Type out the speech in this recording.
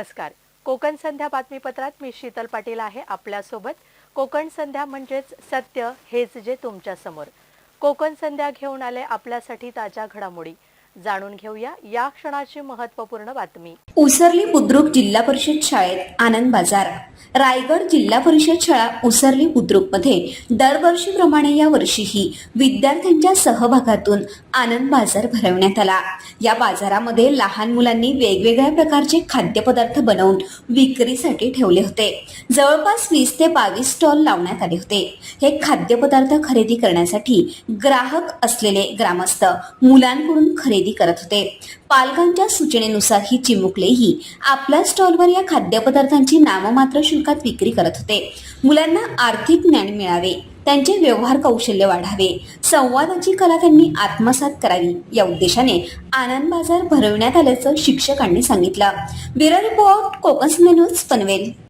नमस्कार. कोकण संध्या बातमीपत्रात मी शीतल पाटील आहे आपल्यासोबत. कोकण संध्या म्हणजेच सत्य हेच जे तुमच्यासमोर. कोकण संध्या घेऊन आले आपल्यासाठी ताज्या घडामोडी. जाणून घेऊया या क्षणाची महत्त्वपूर्ण बातमी. उसरली बुद्रुक जिल्हा परिषद शाळेत आनंद बाजार. रायगड जिल्हा परिषद शाळा उसरली बुद्रुकमध्ये दरवर्षीप्रमाणे या वर्षीही विद्यार्थ्यांच्या सहभागातून आनंद बाजार भरवण्यात आला. या बाजारामध्ये लहान मुलांनी वेगवेगळ्या प्रकारचे खाद्यपदार्थ बनवून विक्रीसाठी ठेवले होते. जवळपास वीस ते बावीस स्टॉल लावण्यात आले होते. हे खाद्यपदार्थ खरेदी करण्यासाठी ग्राहक असलेले ग्रामस्थ मुलांकडून खरेदी करत होते. पालकांच्या सूचनेनुसार ही चिमुकलेही आपल्या स्टॉलवर या खाद्यपदार्थांची नाममात्र शुल्कात विक्री करत होते. मुलांना आर्थिक ज्ञान मिळावे त्यांचे व्यवहार कौशल्य वाढावे संवादाची कला त्यांनी आत्मसात करावी या उद्देशाने आनंद बाजार भरविण्यात आल्याचं शिक्षकांनी सांगितलं. Bureau report Konkan news Panvel.